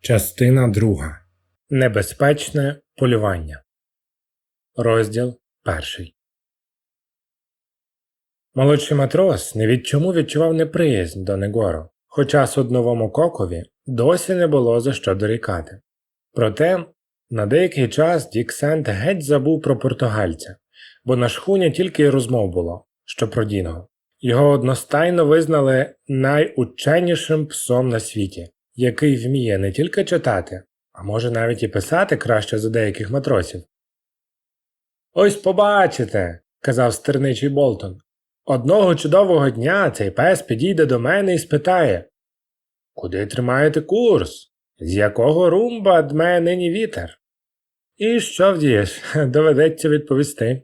Частина друга. Небезпечне полювання. Розділ перший. Молодший матрос не від чому відчував неприязнь до Негоро, хоча судновому кокові досі не було за що дорікати. Проте на деякий час Дік Сент геть забув про португальця, бо на шхуні тільки й розмов було, що про Дінго. Його одностайно визнали найученішим псом на світі, який вміє не тільки читати, а може навіть і писати краще за деяких матросів. Ось побачите, казав стерничий Болтон. Одного чудового дня цей пес підійде до мене і спитає Куди тримаєте курс? З якого румба дме нині вітер? І що вдієш? Доведеться відповісти.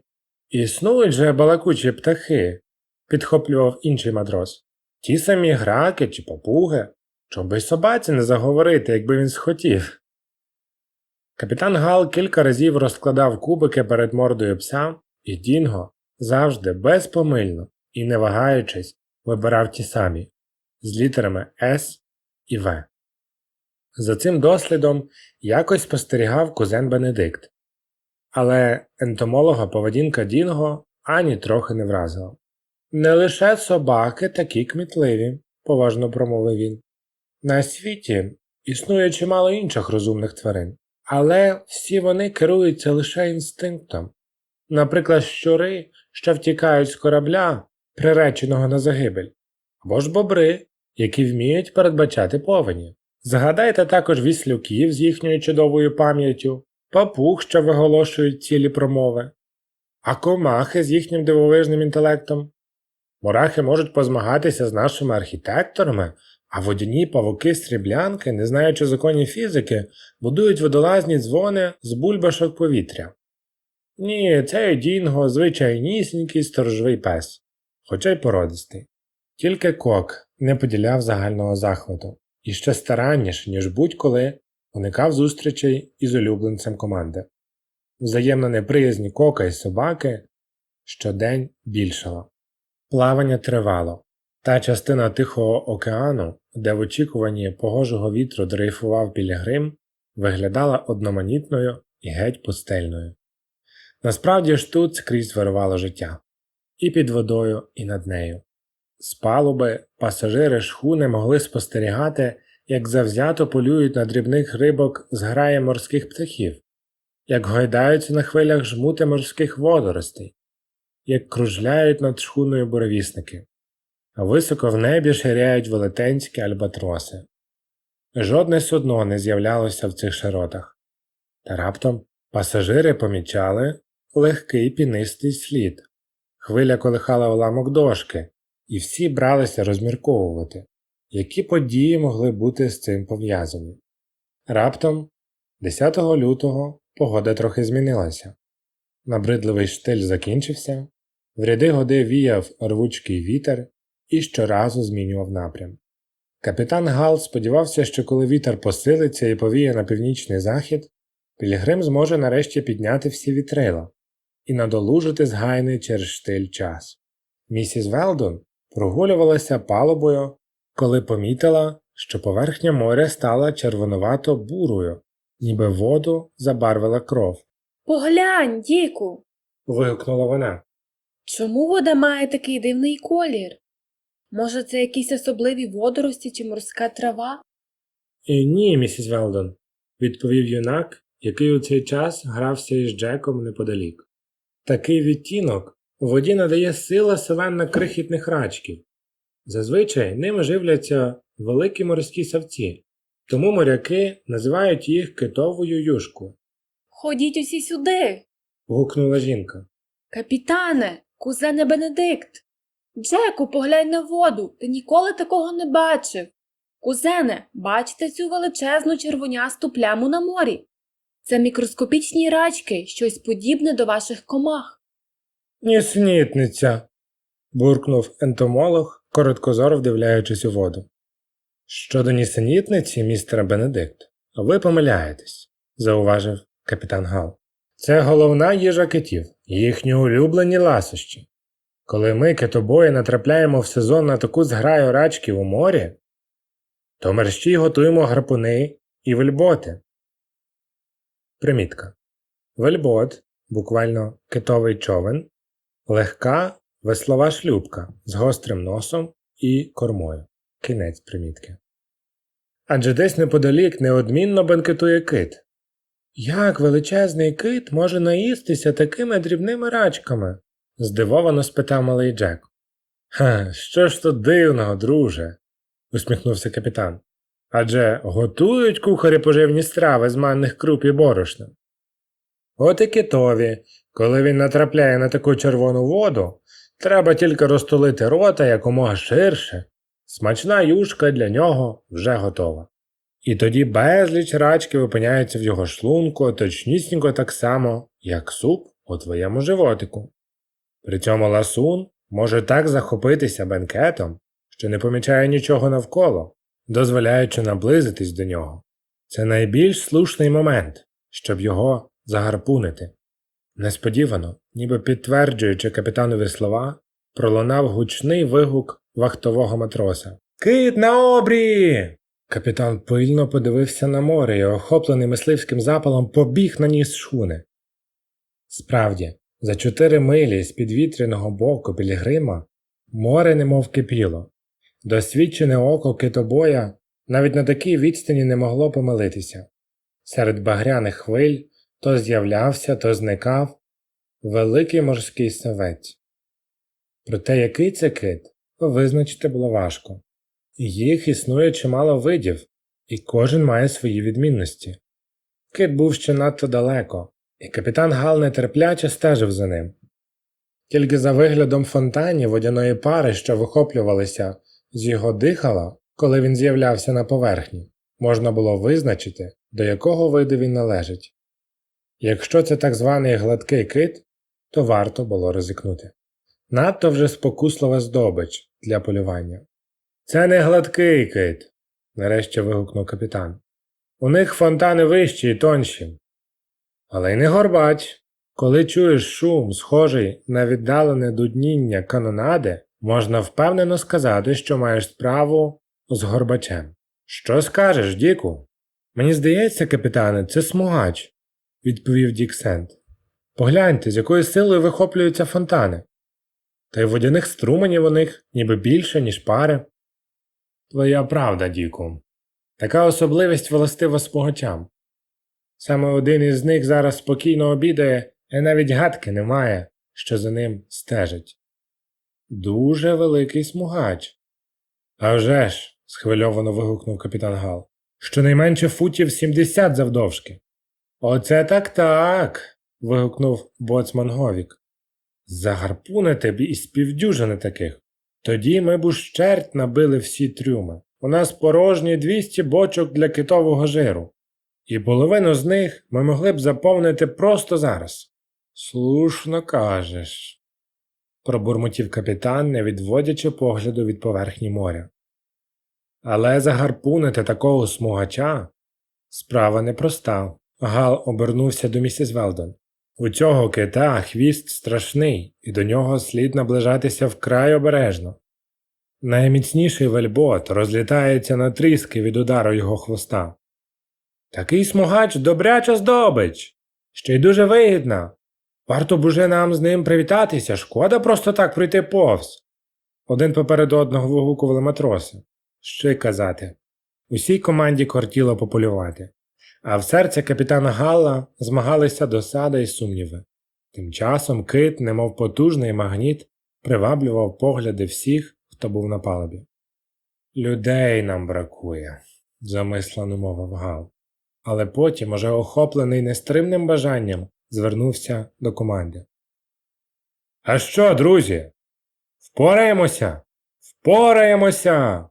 Існують же балакучі птахи, підхоплював інший матрос. Ті самі граки чи попуги. Чом би й собаці не заговорити, якби він схотів. Капітан Гал кілька разів розкладав кубики перед мордою пса, і Дінго завжди безпомильно і не вагаючись вибирав ті самі з літерами С і В. За цим дослідом якось спостерігав кузен Бенедикт, але ентомолога поведінка Дінго ані трохи не вразила. Не лише собаки такі кмітливі, поважно промовив він. На світі існує чимало інших розумних тварин, але всі вони керуються лише інстинктом. Наприклад, щури, що втікають з корабля, приреченого на загибель, або ж бобри, які вміють передбачати повені. Згадайте також віслюків з їхньою чудовою пам'яттю, папуг, що виголошують цілі промови, а комахи з їхнім дивовижним інтелектом. Мурахи можуть позмагатися з нашими архітекторами, а водяні павуки сріблянки, не знаючи законів фізики, будують водолазні дзвони з бульбашок повітря. Ні, цей Дінго звичайнісінький сторожовий пес, хоча й породистий. Тільки кок не поділяв загального захвату і ще старанніше, ніж будь-коли, уникав зустрічей із улюбленцем команди. Взаємна неприязнь кока і собаки щодень більшала. Плавання тривало. Та частина Тихого океану, де в очікуванні погожого вітру дрейфував Пілігрим, виглядала одноманітною і геть пустельною. Насправді ж тут скрізь вирувало життя і під водою, і над нею. З палуби пасажири шхуни могли спостерігати, як завзято полюють на дрібних рибок зграє морських птахів, як гойдаються на хвилях жмути морських водоростей, як кружляють над шхуною буревісники, високо в небі ширяють велетенські альбатроси. Жодне судно не з'являлося в цих широтах, та раптом пасажири помічали легкий пінистий слід. Хвиля колихала уламок дошки, і всі бралися розмірковувати, які події могли бути з цим пов'язані. Раптом, 10 лютого, погода трохи змінилася. Набридливий штиль закінчився, в ряди годи віяв рвучкий вітер і щоразу змінював напрям. Капітан Гал сподівався, що коли вітер посилиться і повіє на північний захід, Пілігрим зможе нарешті підняти всі вітрила і надолужити згайний через штиль час. Місіс Велдон прогулювалася палубою, коли помітила, що поверхня моря стала червонувато бурою, ніби воду забарвила кров. Поглянь, Діку, Вигукнула вона. чому вода має такий дивний колір? Може, це якісь особливі водорості чи морська трава? І ні, місіс Велдон, відповів юнак, який у цей час грався із Джеком неподалік. Такий відтінок у воді надає сила селен крихітних рачків. Зазвичай ними живляться великі морські савці, тому моряки називають їх китовою юшкою. Ходіть усі сюди. гукнула жінка. Капітане, кузене Бенедикт. Джеку, поглянь на воду, ти ніколи такого не бачив. Кузене, бачите цю величезну червонясту пляму на морі? Це мікроскопічні рачки, щось подібне до ваших комах. Ніснітниця. буркнув ентомолог, короткозоро вдивляючись у воду. Щодо нісенітниці, містера Бенедикт, ви помиляєтесь, зауважив капітан Гал. Це головна їжа китів, їхні улюблені ласощі. Коли ми, китобої, натрапляємо в сезон на таку зграю рачків у морі, то мерщій готуємо гарпуни і вельботи. Примітка. Вельбот, буквально китовий човен, легка веслова шлюпка з гострим носом і кормою. Кінець примітки. Адже десь неподалік неодмінно бенкетує кит. Як величезний кит може наїстися такими дрібними рачками? Здивовано спитав малий Джек. Ха, що ж тут дивного, друже? усміхнувся капітан. Адже готують кухарі поживні страви з манних круп і борошна. От і китові, коли він натрапляє на таку червону воду, треба тільки розтулити рота якомога ширше. Смачна юшка для нього вже готова. І тоді безліч рачків опиняється в його шлунку точнісінько так само, як суп у твоєму животику. При цьому ласун може так захопитися бенкетом, що не помічає нічого навколо, дозволяючи наблизитись до нього. Це найбільш слушний момент, щоб його загарпунити. Несподівано, ніби підтверджуючи капітанові слова, пролунав гучний вигук вахтового матроса. Кит на обрі! Капітан пильно подивився на море і, охоплений мисливським запалом, побіг на ніс шхуни. Справді, за чотири милі з підвітряного боку Пілігрима море немов кипіло. Досвідчене око китобоя навіть на такій відстані не могло помилитися. Серед багряних хвиль то з'являвся, то зникав великий морський савець. Проте який це кит, визначити було важко. Їх існує чимало видів, і кожен має свої відмінності. Кит був ще надто далеко, і капітан Гал нетерпляче стежив за ним. Тільки за виглядом фонтанів водяної пари, що вихоплювалися з його дихала, коли він з'являвся на поверхні, можна було визначити, до якого виду він належить. Якщо це так званий гладкий кит, то варто було ризикнути. Надто вже спокуслива здобич для полювання. Це не гладкий кит, нарешті вигукнув капітан. У них фонтани вищі і тонші. Але й не горбач. Коли чуєш шум, схожий на віддалене дудніння канонади, можна впевнено сказати, що маєш справу з горбачем. Що скажеш, Діку? Мені здається, капітане, це смугач, відповів Дік Сент. Погляньте, з якою силою вихоплюються фонтани. Та й водяних струменів у них ніби більше, ніж пари. Твоя правда, Діку. Така особливість властива смугачам. Саме один із них зараз спокійно обідає і навіть гадки немає, що за ним стежить. Дуже великий смугач. «А вже ж!» – схвильовано вигукнув капітан Гал. Щонайменше футів 70 завдовжки. Оце так так. вигукнув боцман Говік. Загарпунити б із півдюжини таких. Тоді ми б ущерть набили всі трюми. У нас порожні 200 бочок для китового жиру. І половину з них ми могли б заповнити просто зараз. Слушно кажеш, пробурмотів капітан, не відводячи погляду від поверхні моря. Але загарпунити такого смугача справа непроста. Гал обернувся до місіс Велдон. У цього кита хвіст страшний, і до нього слід наближатися вкрай обережно. Найміцніший вельбот розлітається на тріски від удару його хвоста. Такий смугач добряча здобич, ще й дуже вигідна. Варто б уже нам з ним привітатися, шкода просто так пройти повз. Один поперед одного вигукували матроси. Що й казати. Усій команді кортіло пополювати, а в серці капітана Галла змагалися досада і сумніви. Тим часом кит, немов потужний магніт, приваблював погляди всіх, хто був на палубі. Людей нам бракує, замислено мовив Гал. Але потім, уже охоплений нестримним бажанням, звернувся до команди. А що, друзі? Впораємося? Впораємося.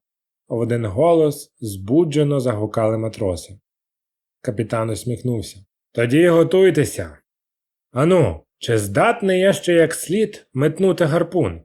В один голос збуджено загукали матроси. Капітан усміхнувся. Тоді готуйтеся. Ану, чи здатний я ще як слід метнути гарпун?